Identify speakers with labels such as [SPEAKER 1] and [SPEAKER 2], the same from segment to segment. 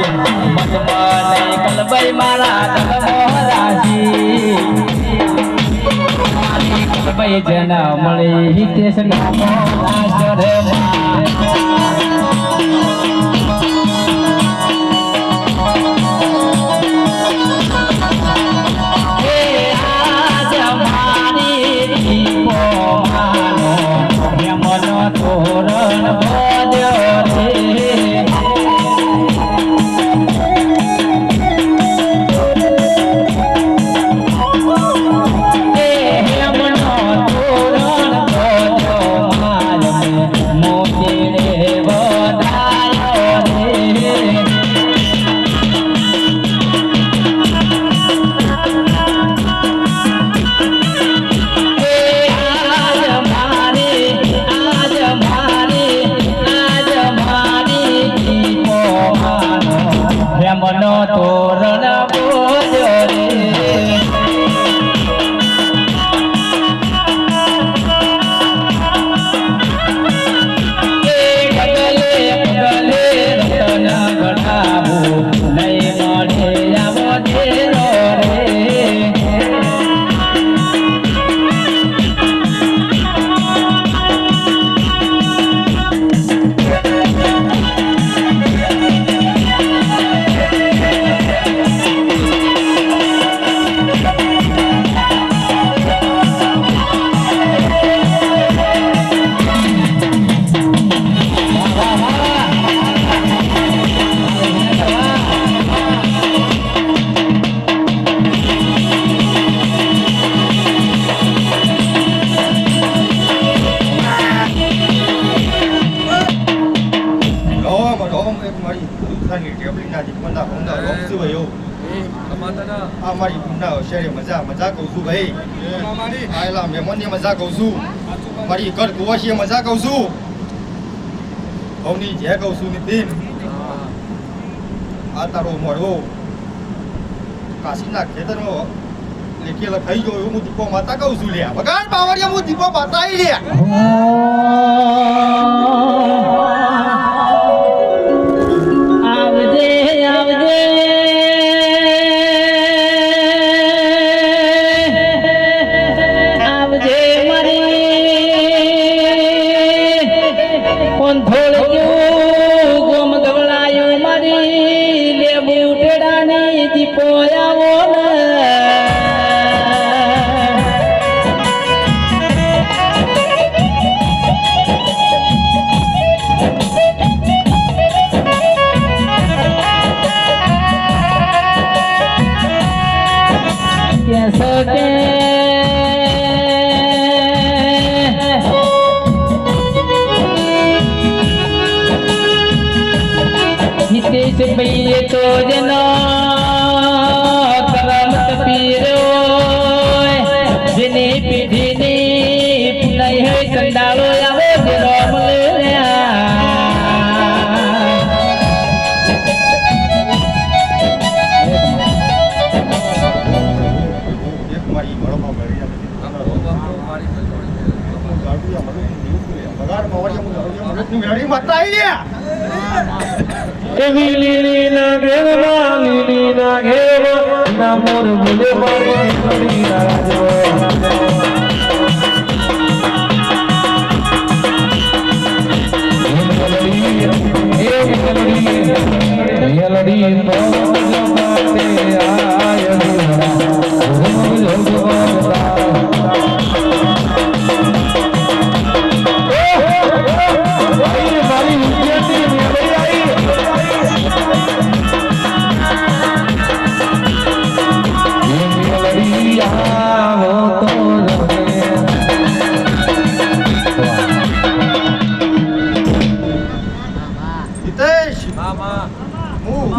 [SPEAKER 1] મનમાં નહીં કલબાઈ મારા રાશી મારી કલબાઈ જેના મળી હિતેશ નામો રાજ રે માં.
[SPEAKER 2] દુખાની ટેબલીના ભંગા રોમ ભાઈ આ મારી ગુંડા શેરે મજા મજા કહું છું ભાઈ. આયલા મહેમાનની મજા કહું છું. મારી ઘર કુવાશીએ મજા કહું છું. ભવની જે કહું છું નીતિન આ તારો મળવો કાશીના ખેતરમાં લેખે લખાઈ ગયો હું દીપો માતા કહું છું લ્યા. વગાડ બાવળિયા હું દીપો માતા લ્યા.
[SPEAKER 3] એવી લીલી ના ઘેરમાં લીલી ના ઘેરમાં ના મોર બોલે મારી લીલી ના રાજમાં. મેલડી, એ મેલડી, મેલડી તો જમાતે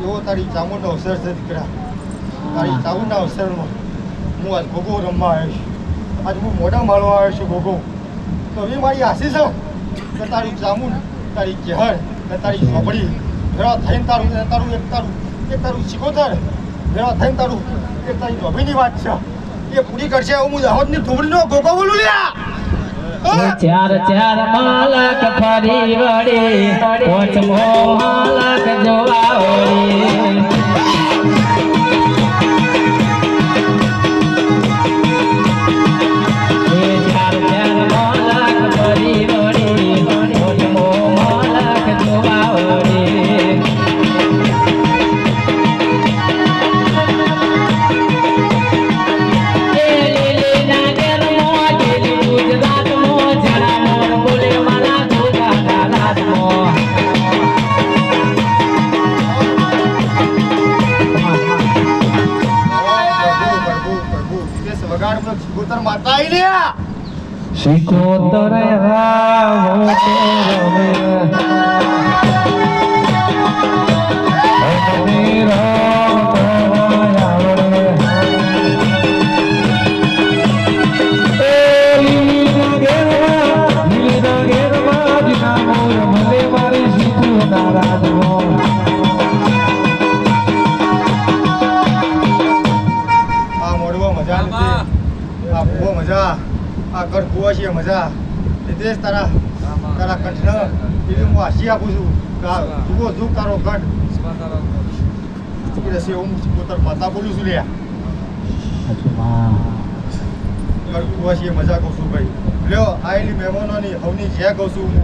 [SPEAKER 2] જો તારી ચામુંડનો અવસર છે દીકરા. તારી ચામુંડના અવસરમાં હું આજ ગોગો રમવા આવ્યો છું. આજ હું મોઢા મારવા આવ્યો છું ગોગો તો એ મારી આશીષ કે તારી ચામુંડ તારી કહેર ને તારી ચોપડી ભેળા થઈને તારું તારું એક તારું એક તારું શીખોતર ભેળા થઈને તારું એક તારી અભિની વાત છે. એ પૂરી કરશે એવું હું દાહોદની ધોબડીનો ગોગો બોલું લ્યા!
[SPEAKER 1] ચાર ચાર માલક ફરી વળી પોચમો માલક જોવા
[SPEAKER 2] વગાડ શીખોતર માતા આઈ લ્યા
[SPEAKER 3] શિકોતર રામો રમે. રામ
[SPEAKER 2] મજા. આ ઘર કુવા છે મજા. નિતેશ તારા તારા કંઠને એવી હું આશી આપું છું. જુઓ જુગ તારો કંઠ રહેશે હું પોતાર માતા બોલું છું લ્યા. કુવા છે મજા કહું છું ભાઈ. લ્યો આયેલી મહેમાનોની હવની જ્યાં કહું છું હું.